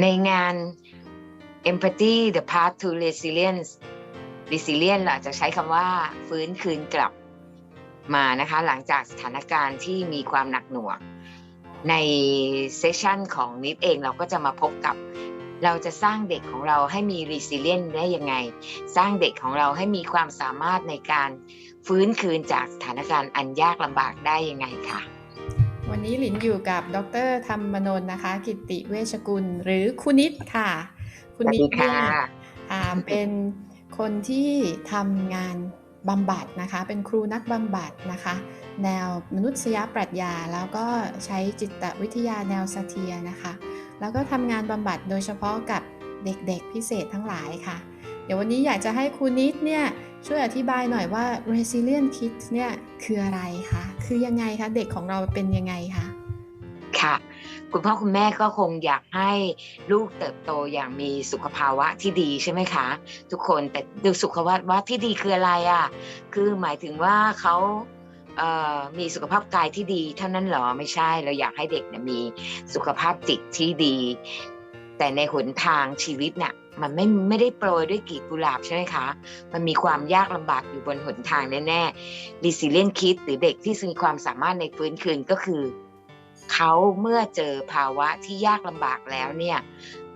ในงาน empathy the path to resilience resilience เราจะใช้คำว่าฟื้นคืนกลับมานะคะ หลังจากสถานการณ์ที่มีความหนักหน่วง ในเซสชันของนิดเองเราก็จะมาพบกับ เราจะสร้างเด็กของเราให้มี resilient ได้ยังไง สร้างเด็กของเราให้มีความสามารถในการฟื้นคืนจากสถานการณ์อันยากลำบากได้ยังไงค่ะ วันนี้หลินอยู่กับดรธรรมนนท์นะคะ กิติเวชกุลหรือคุณนิดค่ะ คุณนิดสวัสดีค่ะเนี่ยอ่าเป็นคนที่ทำงานบำบัดนะคะ เป็นครูนักบำบัดนะคะ แนวมนุษยปรัชญา แล้วก็ใช้จิตวิทยาแนวสเทียนะคะ แล้วก็ทำงานบำบัดโดยเฉพาะกับเด็กๆพิเศษทั้งหลายค่ะเดี๋ยววันนี้อยากจะให้ครูนิดเนี่ยช่วยอธิบายหน่อยว่า resilient kids เนี่ยคืออะไรคะ คือยังไงคะ เด็กของเราเป็นยังไงคะ ค่ะ คุณพ่อคุณแม่ก็คงอยากให้ลูกเติบโตอย่างมีสุขภาวะที่ดีใช่ไหมคะ ทุกคนแต่ดูสุขภาวะที่ดีคืออะไรอะ่ะ คือหมายถึงว่าเขาเมีสุขภาพกายที่ดีเท่านั้นหรอไม่ใช่เราอยากให้เด็กนี่ยมีสุขภาพจิตที่ดี แต่ในหนทางชีวิตเนี่ย มันไม่ไม่ได้โปรยด้วยกีบกุหลาบใช่ไหมคะ มันมีความยากลำบากอยู่บนหนทางแน่ๆ resilient kid หรือเด็กที่มีความสามารถในฟื้นคืนก็คือ เขาเมื่อเจอภาวะที่ยากลำบากแล้วเนี่ย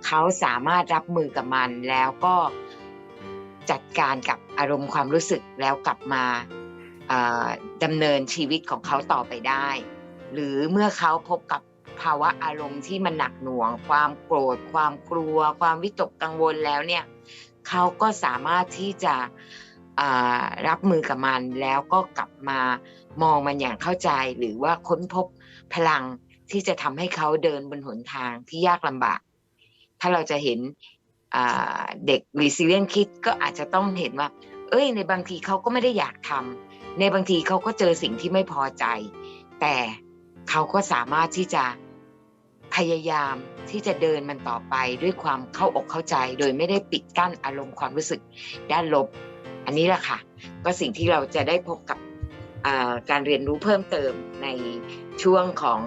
เขาสามารถรับมือกับมันแล้วก็จัดการกับอารมณ์ความรู้สึกแล้วกลับมาดำเนินชีวิตของเขาต่อไปได้ หรือเมื่อเขาพบกับ ภาวะอารมณ์ที่มันหนักหน่วง ความโกรธ ความกลัว ความวิตกกังวลแล้วเนี่ยเขาก็สามารถที่จะรับมือกับมันแล้วก็กลับมามองมันอย่างเข้าใจ หรือว่าค้นพบพลังที่จะทำให้เขาเดินบนหนทางที่ยากลำบาก ถ้าเราจะเห็นเด็ก resilient kid ก็อาจจะต้องเห็นว่า เอ้ย ในบางทีเขาก็ไม่ได้อยากทำในบางทีเขาก็เจอสิ่งที่ไม่พอใจ แต่เขาก็สามารถที่จะ พยายามที่จะเดินมันต่อไปด้วยความเข้าอกเข้าใจ โดยไม่ได้ปิดกั้นอารมณ์ความรู้สึกด้านลบ อันนี้แหละค่ะ ก็สิ่งที่เราจะได้พบกับการเรียนรู้เพิ่มเติมในช่วงของ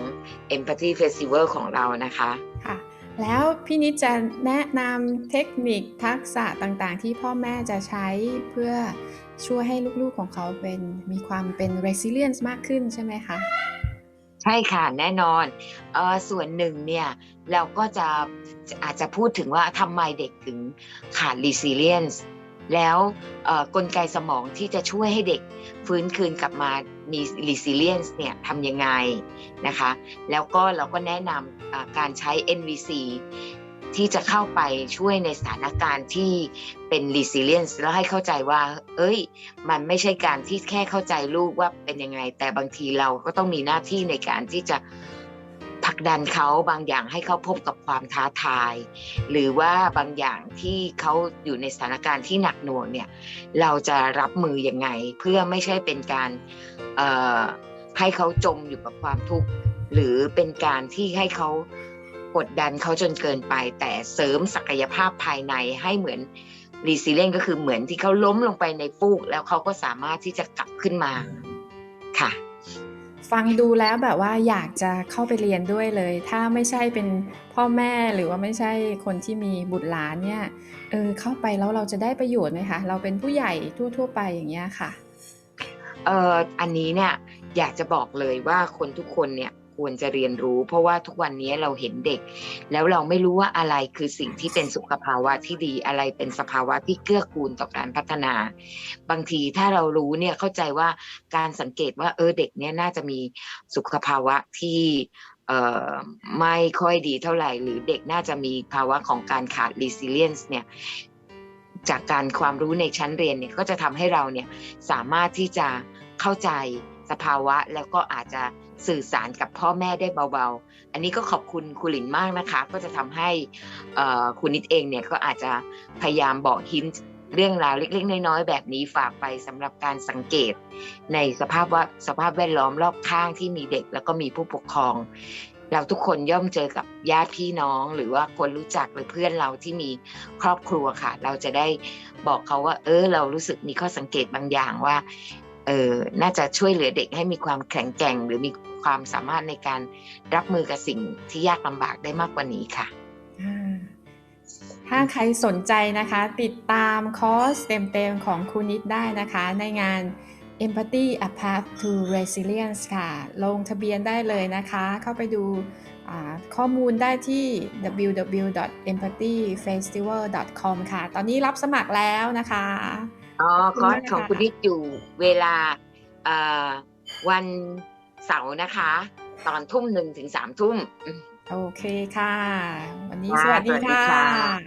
Empathy Festival ของเรานะคะค่ะแล้วพี่นิดจะแนะนำเทคนิคทักษะต่างๆ ที่พ่อแม่จะใช้เพื่อช่วยให้ลูกๆของเขาเป็นมีความเป็น resilience มากขึ้นใช่ไหมคะ ใช่ค่ะแน่นอนออส่วนหนึ่งเนี่ยเราก็จะอาจจะพูดถึงว่าทำไมเด็กถึงขาด resilience แล้วกลไกสมองที่จะช่วยให้เด็กฟื้นคืนกลับมามี resilience เนี่ยทำยังไงนะคะ แล้วก็เราก็แนะนำการใช้ NVC ที่จะเข้าไปช่วยในสถานการณ์ที่เป็น resilience แล้วให้เข้าใจว่า เอ้ย มันไม่ใช่การที่แค่เข้าใจลูกว่าเป็นยังไง แต่บางทีเราก็ต้องมีหน้าที่ในการที่จะผลักดันเขาบางอย่างให้เขาพบกับความท้าทาย หรือว่าบางอย่างที่เขาอยู่ในสถานการณ์ที่หนักหน่วงเนี่ยเราจะรับมือยังไง เพื่อไม่ใช่เป็นการให้เขาจมอยู่กับความทุกข์หรือเป็นการที่ให้เขา กดดันเขาจนเกินไป แต่เสริมศักยภาพภายในให้เหมือนรีซิเลนก็คือเหมือนที่เขาล้มลงไปในฟูก แล้วเขาก็สามารถที่จะกลับขึ้นมาค่ะ ฟังดูแล้วแบบว่าอยากจะเข้าไปเรียนด้วยเลย ถ้าไม่ใช่เป็นพ่อแม่หรือว่าไม่ใช่คนที่มีบุตรหลานเนี่ยเออเข้าไปแล้วเราจะได้ประโยชน์ไหมคะเราเป็นผู้ใหญ่ทั่ว ๆ ไปอย่างเงี้ยค่ะเอ่ออันนี้เนี่ยอยากจะบอกเลยว่าคนทุกคนเนี่ย ควรจะเรียนรู้ เพราะว่าทุกวันนี้เราเห็นเด็ก แล้วเราไม่รู้ว่าอะไรคือสิ่งที่เป็นสุขภาวะที่ดีอะไรเป็นสภาวะที่เกื้อกูลต่อการพัฒนา บางทีถ้าเรารู้เนี่ยเข้าใจว่าการสังเกตว่าเออเด็กเนี่ยน่าจะมีสุขภาวะที่เอ่อไม่ค่อยดีเท่าไหร่ หรือเด็กน่าจะมีภาวะของการขาด resilience เนี่ยจากการความรู้ในชั้นเรียนเนี่ยก็จะทำให้เราเนี่ยสามารถที่จะเข้าใจสภาวะแล้วก็อาจจะ สื่อสารกับพ่อแม่ได้เบาๆ อันนี้ก็ขอบคุณคุณหลินมากนะคะ ก็จะทำให้คุณนิดเองเนี่ยก็อาจจะพยายามบอกฮินเรื่องราวเล็กๆน้อยๆแบบนี้ฝากไปสำหรับการสังเกต ในสภาพว่าสภาพแวดล้อมรอบข้างที่มีเด็กแล้วก็มีผู้ปกครอง เราทุกคนย่อมเจอกับญาติพี่น้อง หรือว่าคนรู้จักหรือเพื่อนเราที่มีครอบครัวค่ะ เราจะได้บอกเขาว่า เออ เรารู้สึกมีข้อสังเกตบางอย่างว่าเออน่าจะช่วยเหลือเด็กให้มีความแข็งแกร่ง หรือมี ความสามารถในการรับมือกับสิ่งที่ยากลำบากได้มากกว่านี้ค่ะอ่าถ้าใครสนใจนะคะ ติดตามคอร์สเต็มๆของครูนิดได้นะคะ ในงาน Empathy A Path to Resilience ค่ะ ลงทะเบียนได้เลยนะคะ เข้าไปดูอ่าข้อมูลได้ที่ www.empathyfestival.com ค่ะ ตอนนี้รับสมัครแล้วนะคะอ๋อขอบคุณคอร์สมากของค่ะคุณนิดอยู่เวลาเอ่อวัน เสาร์นะคะ ตอนทุ่มหนึ่งถึงสามทุ่มอืมโอเคค่ะ วันนี้ค่ะสวัสดีสวัสดีค่ะค่ะ